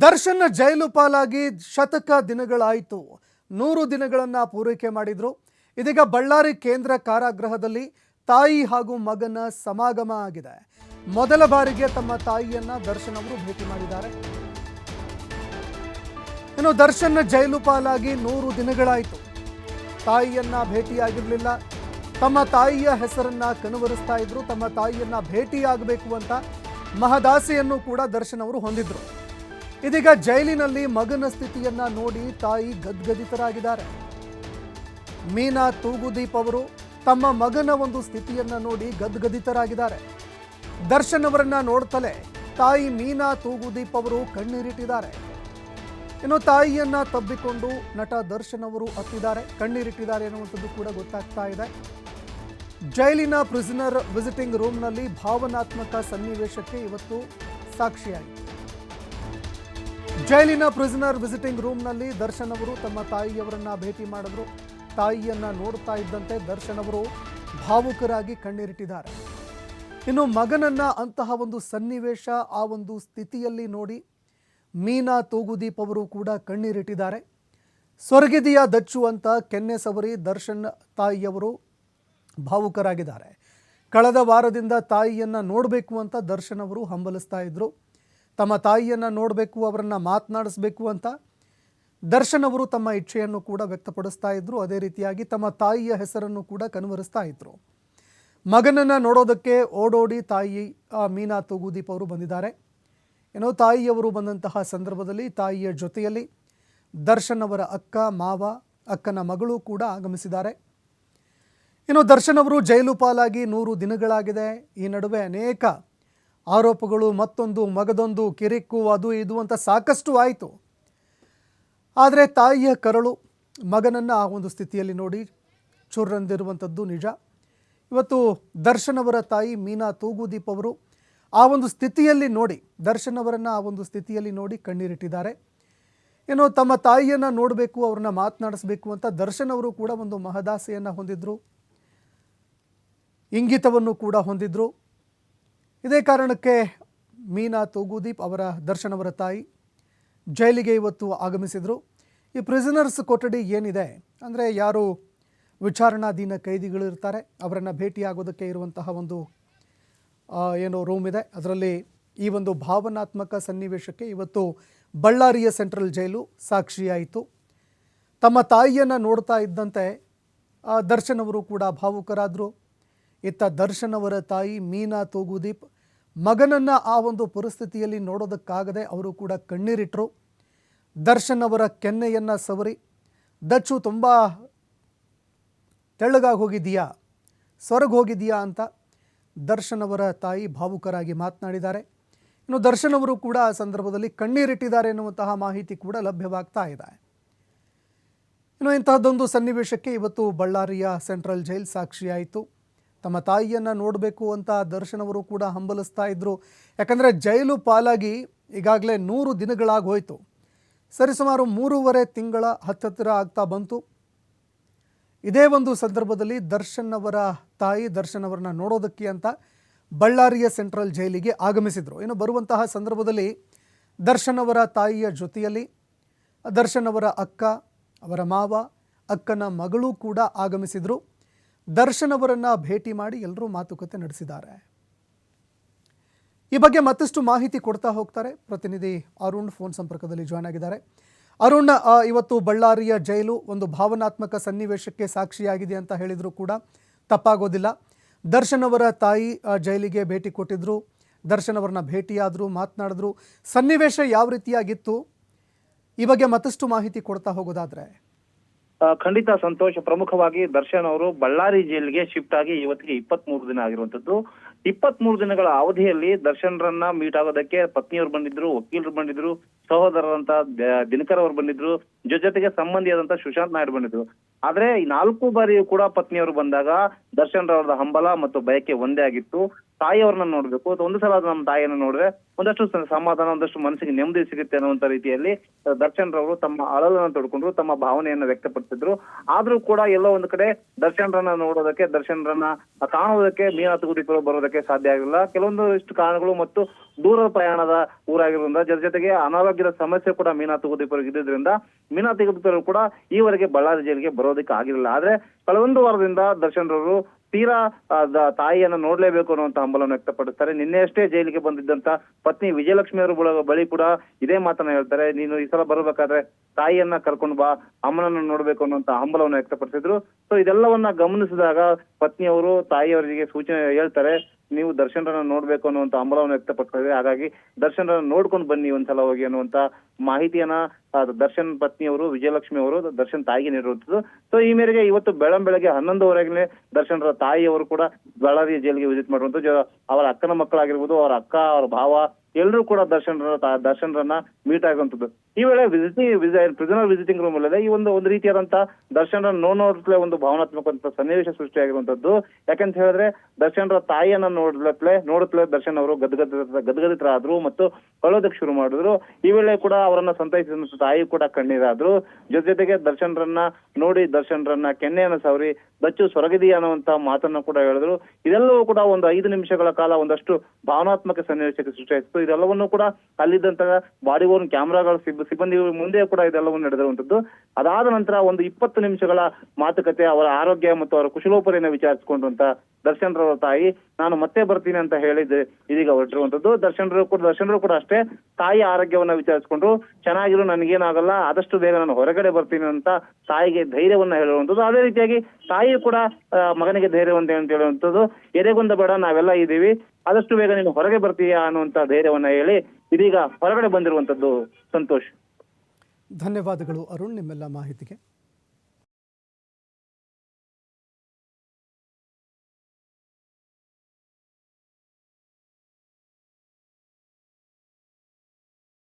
ದರ್ಶನ್ ಜೈಲು ಪಾಲಾಗಿ ಶತಕ ದಿನಗಳಾಯಿತು. ನೂರು ದಿನಗಳನ್ನು ಪೂರೈಕೆ ಮಾಡಿದ್ರು. ಇದೀಗ ಬಳ್ಳಾರಿ ಕೇಂದ್ರ ಕಾರಾಗೃಹದಲ್ಲಿ ತಾಯಿ ಹಾಗೂ ಮಗನ ಸಮಾಗಮ ಆಗಿದೆ. ಮೊದಲ ಬಾರಿಗೆ ತಮ್ಮ ತಾಯಿಯನ್ನ ದರ್ಶನ್ ಅವರು ಭೇಟಿ ಮಾಡಿದ್ದಾರೆ. ಇನ್ನು ದರ್ಶನ್ ಜೈಲು ಪಾಲಾಗಿ ನೂರು ದಿನಗಳಾಯಿತು. ತಾಯಿಯನ್ನ ಭೇಟಿಯಾಗಿರಲಿಲ್ಲ. ತಮ್ಮ ತಾಯಿಯ ಹೆಸರನ್ನ ಕನವರಿಸ್ತಾ ಇದ್ರು. ತಮ್ಮ ತಾಯಿಯನ್ನ ಭೇಟಿಯಾಗಬೇಕು ಅಂತ ಮಹದಾಸೆಯನ್ನು ಕೂಡ ದರ್ಶನ್ ಅವರು ಹೊಂದಿದ್ರು. ಇದೀಗ ಜೈಲಿನಲ್ಲಿ ಮಗನ ಸ್ಥಿತಿಯನ್ನ ನೋಡಿ ತಾಯಿ ಗದ್ಗದಿತರಾಗಿದ್ದಾರೆ. ಮೀನಾ ತೂಗುದೀಪ್ ಅವರು ತಮ್ಮ ಮಗನ ಒಂದು ಸ್ಥಿತಿಯನ್ನ ನೋಡಿ ಗದ್ಗದಿತರಾಗಿದ್ದಾರೆ. ದರ್ಶನ್ ಅವರನ್ನ ನೋಡ್ತಲೇ ತಾಯಿ ಮೀನಾ ತೂಗುದೀಪ್ ಅವರು ಕಣ್ಣೀರಿಟ್ಟಿದ್ದಾರೆ. ಇನ್ನು ತಾಯಿಯನ್ನ ತಬ್ಬಿಕೊಂಡು ನಟ ದರ್ಶನ್ ಅವರು ಅತ್ತಿದ್ದಾರೆ ಕಣ್ಣೀರಿಟ್ಟಿದ್ದಾರೆ ಅನ್ನುವಂಥದ್ದು ಕೂಡ ಗೊತ್ತಾಗ್ತಾ ಇದೆ. ಜೈಲಿನ ಪ್ರಿಸನರ್ ವಿಸಿಟಿಂಗ್ ರೂಮ್ನಲ್ಲಿ ಭಾವನಾತ್ಮಕ ಸನ್ನಿವೇಶಕ್ಕೆ ಇವತ್ತು ಸಾಕ್ಷಿಯಾಗಿದೆ ಜೈಲಿನ ಪ್ರಿಸನರ್ ವಿಸಿಟಿಂಗ್ ರೂಮ್ನಲ್ಲಿ ದರ್ಶನ್ ಅವರು ತಮ್ಮ ತಾಯಿಯವರನ್ನ ಭೇಟಿ ಮಾಡಿದ್ರು. ತಾಯಿಯನ್ನ ನೋಡ್ತಾ ಇದ್ದಂತೆ ದರ್ಶನ್ ಅವರು ಭಾವುಕರಾಗಿ ಕಣ್ಣೀರಿಟ್ಟಿದ್ದಾರೆ. ಇನ್ನು ಮಗನನ್ನ ಅಂತಹ ಒಂದು ಸನ್ನಿವೇಶ, ಆ ಒಂದು ಸ್ಥಿತಿಯಲ್ಲಿ ನೋಡಿ ಮೀನಾ ತೂಗುದೀಪ್ ಅವರು ಕೂಡ ಕಣ್ಣೀರಿಟ್ಟಿದ್ದಾರೆ. ಸ್ವರ್ಗಿದಿಯ ದಚ್ಚು ಅಂತ ಕೆನ್ನೆ ಸವರಿ ದರ್ಶನ್ ತಾಯಿಯವರು ಭಾವುಕರಾಗಿದ್ದಾರೆ. ಕಳೆದ ವಾರದಿಂದ ತಾಯಿಯನ್ನು ನೋಡಬೇಕು ಅಂತ ದರ್ಶನ್ ಅವರು ಹಂಬಲಿಸ್ತಾ ಇದ್ದರು ತಮ್ಮ ತಾಯಿಯನ್ನು ನೋಡಬೇಕು, ಅವರನ್ನು ಮಾತನಾಡಿಸ್ಬೇಕು ಅಂತ ದರ್ಶನ್ ಅವರು ತಮ್ಮ ಇಚ್ಛೆಯನ್ನು ಕೂಡ ವ್ಯಕ್ತಪಡಿಸ್ತಾ ಇದ್ದರು ಅದೇ ರೀತಿಯಾಗಿ ತಮ್ಮ ತಾಯಿಯ ಹೆಸರನ್ನು ಕೂಡ ಕನ್ವರಿಸ್ತಾ ಇದ್ದರು ಮಗನನ್ನ ನೋಡೋದಕ್ಕೆ ಓಡೋಡಿ ತಾಯಿ ಮೀನಾ ತೂಗುದೀಪ್ ಅವರು ಬಂದಿದ್ದಾರೆ. ಏನೋ ತಾಯಿಯವರು ಬಂದಂತಹ ಸಂದರ್ಭದಲ್ಲಿ ತಾಯಿಯ ಜೊತೆಯಲ್ಲಿ ದರ್ಶನ್ ಅವರ ಅಕ್ಕ, ಮಾವ, ಅಕ್ಕನ ಮಗಳು ಕೂಡ ಆಗಮಿಸಿದ್ದಾರೆ. ಇನ್ನು ದರ್ಶನ್ ಅವರು ಜೈಲು ಪಾಲಾಗಿ ನೂರು ದಿನಗಳಾಗಿದೆ. ಈ ನಡುವೆ ಅನೇಕ ಆರೋಪಗಳು, ಮತ್ತೊಂದು ಮಗದೊಂದು ಕಿರಿಕು, ಅದು ಇದು ಅಂತ ಸಾಕಷ್ಟು ಆಯಿತು. ಆದರೆ ತಾಯಿಯ ಕರಳು ಮಗನನ್ನು ಆ ಒಂದು ಸ್ಥಿತಿಯಲ್ಲಿ ನೋಡಿ ಚುರ್ರಂದಿರುವಂಥದ್ದು ನಿಜ. ಇವತ್ತು ದರ್ಶನ್ ಅವರ ತಾಯಿ ಮೀನಾ ತೂಗುದೀಪ್ ಅವರು ಆ ಒಂದು ಸ್ಥಿತಿಯಲ್ಲಿ ನೋಡಿ, ದರ್ಶನ್ ಅವರನ್ನು ಆ ಒಂದು ಸ್ಥಿತಿಯಲ್ಲಿ ನೋಡಿ ಕಣ್ಣೀರಿಟ್ಟಿದ್ದಾರೆ. ಏನೋ ತಮ್ಮ ತಾಯಿಯನ್ನು ನೋಡಬೇಕು, ಅವ್ರನ್ನ ಮಾತನಾಡಿಸ್ಬೇಕು ಅಂತ ದರ್ಶನ್ ಅವರು ಕೂಡ ಒಂದು ಮಹದಾಸೆಯನ್ನು ಹೊಂದಿದ್ರು. ಇಂಗಿತವನ್ನು ಕೂಡ ಹೊಂದಿದ್ರು. ಇದೇ ಕಾರಣಕ್ಕೆ ಮೀನಾ ತೂಗುದೀಪ್ ಅವರ ದರ್ಶನವರ ತಾಯಿ ಜೈಲಿಗೆ ಇವತ್ತು ಆಗಮಿಸಿದರು. ಈ ಪ್ರಿಸನರ್ಸ್ ಕೊಠಡಿ ಏನಿದೆ ಅಂದರೆ ಯಾರು ವಿಚಾರಣಾಧೀನ ಕೈದಿಗಳು ಇರ್ತಾರೆ ಅವರನ್ನು ಭೇಟಿಯಾಗೋದಕ್ಕೆ ಇರುವಂತಹ ಒಂದು ಏನು ರೂಮ್ ಇದೆ. ಅದರಲ್ಲಿ ಈ ಒಂದು ಭಾವನಾತ್ಮಕ ಸನ್ನಿವೇಶಕ್ಕೆ ಇವತ್ತು ಬಳ್ಳಾರಿಯ ಸೆಂಟ್ರಲ್ ಜೈಲು ಸಾಕ್ಷಿಯಾಯಿತು. ತಮ್ಮ ತಾಯಿಯನ್ನು ನೋಡ್ತಾ ಇದ್ದಂತೆ ದರ್ಶನವರು ಕೂಡ ಭಾವುಕರಾದರು. ಇತ್ತ ದರ್ಶನ್ ಅವರ ತಾಯಿ ಮೀನಾ ತೂಗುದೀಪ್ ಮಗನನ್ನು ಆ ಒಂದು ಪರಿಸ್ಥಿತಿಯಲ್ಲಿ ನೋಡೋದಕ್ಕಾಗದೆ ಅವರು ಕೂಡ ಕಣ್ಣೀರಿಟ್ಟರು ದರ್ಶನ್ ಅವರ ಕೆನ್ನೆಯನ್ನು ಸವರಿ, ದಚ್ಚು, ತುಂಬ ತೆಳ್ಳಗಾಗಿ ಹೋಗಿದೆಯಾ ಸ್ವರ್ಗ ಹೋಗಿದೆಯಾ ಅಂತ ದರ್ಶನ್ ಅವರ ತಾಯಿ ಭಾವುಕರಾಗಿ ಮಾತನಾಡಿದ್ದಾರೆ. ಇನ್ನು ದರ್ಶನ್ ಅವರು ಕೂಡ ಆ ಸಂದರ್ಭದಲ್ಲಿ ಕಣ್ಣೀರಿಟ್ಟಿದ್ದಾರೆ ಎನ್ನುವಂತಹ ಮಾಹಿತಿ ಕೂಡ ಲಭ್ಯವಾಗ್ತಾ ಇದೆ. ಇನ್ನು ಇಂತಹದ್ದೊಂದು ಸನ್ನಿವೇಶಕ್ಕೆ ಇವತ್ತು ಬಳ್ಳಾರಿಯ ಸೆಂಟ್ರಲ್ ಜೈಲ್ ಸಾಕ್ಷಿಯಾಯಿತು. ತಮ್ಮ ತಾಯಿಯನ್ನು ನೋಡಬೇಕು ಅಂತ ದರ್ಶನವರು ಕೂಡ ಹಂಬಲಿಸ್ತಾ ಇದ್ದರು ಯಾಕಂದರೆ ಜೈಲು ಪಾಲಾಗಿ ಈಗಾಗಲೇ ನೂರು ದಿನಗಳಾಗಿ ಹೋಯಿತು. ಸರಿಸುಮಾರು ಮೂರುವರೆ ತಿಂಗಳ ಹತ್ತತ್ತಿರ ಆಗ್ತಾ ಬಂತು. ಇದೇ ಒಂದು ಸಂದರ್ಭದಲ್ಲಿ ದರ್ಶನ್ ಅವರ ತಾಯಿ ದರ್ಶನ್ ಅವರನ್ನ ನೋಡೋದಕ್ಕೆ ಅಂತ ಬಳ್ಳಾರಿಯ ಸೆಂಟ್ರಲ್ ಜೈಲಿಗೆ ಆಗಮಿಸಿದರು. ಇನ್ನು ಬರುವಂತಹ ಸಂದರ್ಭದಲ್ಲಿ ದರ್ಶನ್ ಅವರ ತಾಯಿಯ ಜೊತೆಯಲ್ಲಿ ದರ್ಶನ್ ಅವರ ಅಕ್ಕ, ಅವರ ಮಾವ, ಅಕ್ಕನ ಮಗಳು ಕೂಡ ಆಗಮಿಸಿದರು. ದರ್ಶನ್ ಅವರನ್ನ ಭೇಟಿ ಮಾಡಿ ಎಲ್ಲರೂ ಮಾತುಕತೆ ನಡೆಸಿದ್ದಾರೆ. ಈ ಬಗ್ಗೆ ಮತ್ತಷ್ಟು ಮಾಹಿತಿ ಕೊಡ್ತಾ ಹೋಗ್ತಾರೆ ಪ್ರತಿನಿಧಿ ಅರುಣ್ ಫೋನ್ ಸಂಪರ್ಕದಲ್ಲಿ ಜಾಯ್ನ್ ಆಗಿದ್ದಾರೆ. ಅರುಣ್ ಇವತ್ತು ಬಳ್ಳಾರಿಯ ಜೈಲು ಒಂದು ಭಾವನಾತ್ಮಕ ಸನ್ನಿವೇಶಕ್ಕೆ ಸಾಕ್ಷಿಯಾಗಿದೆ ಅಂತ ಹೇಳಿದ್ರು ಕೂಡ ತಪ್ಪಾಗೋದಿಲ್ಲ. ದರ್ಶನ್ ಅವರ ತಾಯಿ ಜೈಲಿಗೆ ಭೇಟಿ ಕೊಟ್ಟಿದ್ರು. ದರ್ಶನ್ ಅವರನ್ನ ಭೇಟಿಯಾದರು, ಮಾತನಾಡಿದ್ರು. ಸನ್ನಿವೇಶ ಯಾವ ರೀತಿಯಾಗಿತ್ತು? ಈ ಬಗ್ಗೆ ಮತ್ತಷ್ಟು ಮಾಹಿತಿ ಕೊಡ್ತಾ ಹೋಗೋದಾದ್ರೆ. ಖಂಡಿತ ಸಂತೋಷ ಪ್ರಮುಖವಾಗಿ ದರ್ಶನ್ ಅವರು ಬಳ್ಳಾರಿ ಜೈಲಿಗೆ ಶಿಫ್ಟ್ ಆಗಿ ಇವತ್ತಿಗೆ ಇಪ್ಪತ್ತ್ ಮೂರು ದಿನ ಆಗಿರುವಂತದ್ದು ಇಪ್ಪತ್ತ್ ಮೂರು ದಿನಗಳ ಅವಧಿಯಲ್ಲಿ ದರ್ಶನ್ರನ್ನ ಮೀಟ್ ಆಗೋದಕ್ಕೆ ಪತ್ನಿಯವರು ಬಂದಿದ್ರು, ವಕೀಲರು ಬಂದಿದ್ರು, ಸಹೋದರರಂತ ದಿನಕರ್ ಅವರು ಬಂದಿದ್ರು ಜೊತೆಗೆ ಸಂಬಂಧಿಯಾದಂತ ಸುಶಾಂತ್ ನಾಯ್ಡು ಬಂದಿದ್ರು. ಆದ್ರೆ ಈ ನಾಲ್ಕು ಬಾರಿಯೂ ಕೂಡ ಪತ್ನಿಯವರು ಬಂದಾಗ ದರ್ಶನ್ ರವರದ ಹಂಬಲ ಮತ್ತು ಬಯಕೆ ಒಂದೇ ಆಗಿತ್ತು. ತಾಯಿಯವ್ರನ್ನ ನೋಡ್ಬೇಕು. ಒಂದು ಸಲ ನಮ್ಮ ತಾಯಿಯನ್ನ ನೋಡಿದ್ರೆ ಒಂದಷ್ಟು ಸಮಾಧಾನ, ಒಂದಷ್ಟು ಮನಸ್ಸಿಗೆ ನೆಮ್ಮದಿ ಸಿಗುತ್ತೆ ಅನ್ನುವಂತ ರೀತಿಯಲ್ಲಿ ದರ್ಶನ್ ರವರು ತಮ್ಮ ಅಳಲನ್ನ ತೊಡ್ಕೊಂಡ್ರು, ತಮ್ಮ ಭಾವನೆಯನ್ನ ವ್ಯಕ್ತಪಡಿಸಿದ್ರು. ಆದ್ರೂ ಕೂಡ ಎಲ್ಲೋ ಒಂದು ಕಡೆ ದರ್ಶನ್ ರನ್ನ ನೋಡೋದಕ್ಕೆ ದರ್ಶನ್ ರನ್ನ ಕಾಣೋದಕ್ಕೆ ಮೀನಾ ತುಗುದೀಪರು ಬರೋದಕ್ಕೆ ಸಾಧ್ಯ ಆಗಿಲ್ಲ. ಕೆಲವೊಂದು ಇಷ್ಟು ಕಾರಣಗಳು ಮತ್ತು ದೂರ ಪ್ರಯಾಣದ ಊರಾಗಿರೋದ್ರಿಂದ ಜೊತೆ ಜೊತೆಗೆ ಅನಾರೋಗ್ಯದ ಸಮಸ್ಯೆ ಕೂಡ ಮೀನಾ ತುಗುದೀಪರಿಗೆ ಇದ್ದಿದ್ರಿಂದ ಮೀನಾ ತುಗುದೀಪರು ಕೂಡ ಈವರೆಗೆ ಬಳ್ಳಾರಿ ಜೈಲಿಗೆ ಬರೋದಕ್ಕೆ ಆಗಿರಲಿಲ್ಲ. ಆದ್ರೆ ಕಳೆದೊಂದು ವಾರದಿಂದ ದರ್ಶನ್ ರವರು ತೀರಾ ತಾಯಿಯನ್ನ ನೋಡ್ಲೇಬೇಕು ಅನ್ನುವಂತ ಹಂಬಲವನ್ನು ವ್ಯಕ್ತಪಡಿಸ್ತಾರೆ. ನಿನ್ನೆಯಷ್ಟೇ ಜೈಲಿಗೆ ಬಂದಿದ್ದಂತ ಪತ್ನಿ ವಿಜಯಲಕ್ಷ್ಮಿ ಅವರ ಬಳಿ ಕೂಡ ಇದೇ ಮಾತನ್ನ ಹೇಳ್ತಾರೆ. ನೀನು ಈ ಸಲ ಬರಬೇಕಾದ್ರೆ ತಾಯಿಯನ್ನ ಕರ್ಕೊಂಡು ಬಾ, ಅಮ್ಮನನ್ನ ನೋಡ್ಬೇಕು ಅನ್ನುವಂತ ಹಂಬಲವನ್ನು ವ್ಯಕ್ತಪಡಿಸಿದ್ರು. ಸೊ ಇದೆಲ್ಲವನ್ನ ಗಮನಿಸಿದಾಗ ಪತ್ನಿಯವರು ತಾಯಿಯವರಿಗೆ ಸೂಚನೆ ಹೇಳ್ತಾರೆ. ನೀವು ದರ್ಶನರನ್ನ ನೋಡ್ಬೇಕು ಅನ್ನುವಂತ ಹಂಬಲವನ್ನು ವ್ಯಕ್ತಪಡಿಸಿದ್ರೆ ಹಾಗಾಗಿ ದರ್ಶನರನ್ನ ನೋಡ್ಕೊಂಡು ಬನ್ನಿ ಒಂದ್ಸಲ ಹೋಗಿ ಅನ್ನುವಂತ ಮಾಹಿತಿಯನ್ನ ದರ್ಶನ್ ಪತ್ನಿಯವರು, ವಿಜಯಲಕ್ಷ್ಮಿ ಅವರು, ದರ್ಶನ್ ತಾಯಿಗೆ ನೀಡಿರುವಂತದ್ದು. ಸೊ ಈ ಮೇರೆಗೆ ಇವತ್ತು ಬೆಳಂ ಬೆಳಗ್ಗೆ ಹನ್ನೊಂದುವರೆಗೆ ದರ್ಶನರ ತಾಯಿಯವರು ಕೂಡ ಬಳ್ಳಾರಿ ಜೈಲಿಗೆ ವಿಸಿಟ್ ಮಾಡುವಂತದ್ದು. ಅವರ ಅಕ್ಕನ ಮಕ್ಕಳಾಗಿರ್ಬೋದು, ಅವರ ಅಕ್ಕ, ಅವರ ಭಾವ, ಎಲ್ಲರೂ ಕೂಡ ದರ್ಶನರ ದರ್ಶನರನ್ನ ಮೀಟ್ ಆಗುವಂತದ್ದು. ಈ ವೇಳೆ ವಿಸಿಟಿಂಗ್ ಪ್ರಿಸನರ್ ವಿಸಿಟಿಂಗ್ ರೂಮ್ ಅಲ್ಲದೆ ಈ ಒಂದು ಒಂದು ರೀತಿಯಾದಂತಹ ದರ್ಶನ ನೋಡ್ಲೇ ಒಂದು ಭಾವನಾತ್ಮಕ ಸನ್ನಿವೇಶ ಸೃಷ್ಟಿಯಾಗಿರುವಂತದ್ದು. ಯಾಕಂತ ಹೇಳಿದ್ರೆ ದರ್ಶನರ ತಾಯಿಯನ್ನ ನೋಡ್ಲತ್ಲೆ ನೋಡುತ್ತಲೇ ದರ್ಶನ್ ಅವರು ಗದ್ಗದ ಗದ್ಗದಿತರಾದ್ರು ಮತ್ತು ಅಳೋದಕ್ಕೆ ಶುರು ಮಾಡಿದ್ರು. ಈ ವೇಳೆ ಕೂಡ ಅವರನ್ನ ಸಂತೈಸಿದಂತ ತಾಯಿ ಕೂಡ ಕಣ್ಣೀರಾದ್ರು. ಜೊತೆ ಜೊತೆಗೆ ದರ್ಶನರನ್ನ ನೋಡಿ, ದರ್ಶನ್ರನ್ನ ಕೆನ್ನೆಯನ್ನ ಸವರಿ ಬಚ್ಚು ಸೊರಗಿದಿ ಅನ್ನುವಂತಹ ಮಾತನ್ನ ಕೂಡ ಹೇಳಿದ್ರು. ಇದೆಲ್ಲವೂ ಕೂಡ ಒಂದು ಐದು ನಿಮಿಷಗಳ ಕಾಲ ಒಂದಷ್ಟು ಭಾವನಾತ್ಮಕ ಸನ್ನಿವೇಶಕ್ಕೆ ಸೃಷ್ಟಿಯಾಯಿತು. ಇದೆಲ್ಲವನ್ನೂ ಕೂಡ ಅಲ್ಲಿದ್ದಂತಹ ಬಾಡಿ ಓನ್ ಕ್ಯಾಮ್ರಾಗಳ ಸಿಬ್ ಸಿಬ್ಬಂದಿ ಮುಂದೆ ಕೂಡ ಇದೆಲ್ಲವೂ ನಡೆದಿರುವಂತದ್ದು ಅದಾದ ನಂತರ ಒಂದು ಇಪ್ಪತ್ತು ನಿಮಿಷಗಳ ಮಾತುಕತೆ, ಅವರ ಆರೋಗ್ಯ ಮತ್ತು ಅವರ ಕುಶಲೋಪರಿಯನ್ನು ವಿಚಾರಿಸಿಕೊಂಡಂತ ದರ್ಶನ್ ರವರ ತಾಯಿ, ನಾನು ಮತ್ತೆ ಬರ್ತೀನಿ ಅಂತ ಹೇಳಿದ್ದೆ. ಇದೀಗ ಹೊರಟಿರುವಂತದ್ದು ದರ್ಶನ್ ರವರು ಕೂಡ, ದರ್ಶನರು ಕೂಡ ಅಷ್ಟೇ ತಾಯಿ ಆರೋಗ್ಯವನ್ನ ವಿಚಾರಿಸಿಕೊಂಡು ಚೆನ್ನಾಗಿರು, ನನಗೇನಾಗಲ್ಲ, ಆದಷ್ಟು ಬೇಗ ನಾನು ಹೊರಗಡೆ ಬರ್ತೀನಿ ಅಂತ ತಾಯಿಗೆ ಧೈರ್ಯವನ್ನ ಹೇಳುವಂಥದ್ದು. ಅದೇ ರೀತಿಯಾಗಿ ತಾಯಿ ಕೂಡ ಮಗನಿಗೆ ಧೈರ್ಯವಂತೆ ಅಂತ ಹೇಳುವಂಥದ್ದು. ಎದೆಗೊಂದ ಬೇಡ, ನಾವೆಲ್ಲ ಇದ್ದೀವಿ. ಆದಷ್ಟು ಬೇಗ ನೀನು ಹೊರಗೆ ಬರ್ತೀಯಾ ಅನ್ನುವಂತ ಧೈರ್ಯವನ್ನ ಹೇಳಿ ಇದೀಗ ಹೊರಗಡೆ ಬಂದಿರುವಂತದ್ದು ಸಂತೋಷ್. ಧನ್ಯವಾದಗಳು ಅರುಣ್ ನಿಮ್ಮೆಲ್ಲ ಮಾಹಿತಿಗೆ.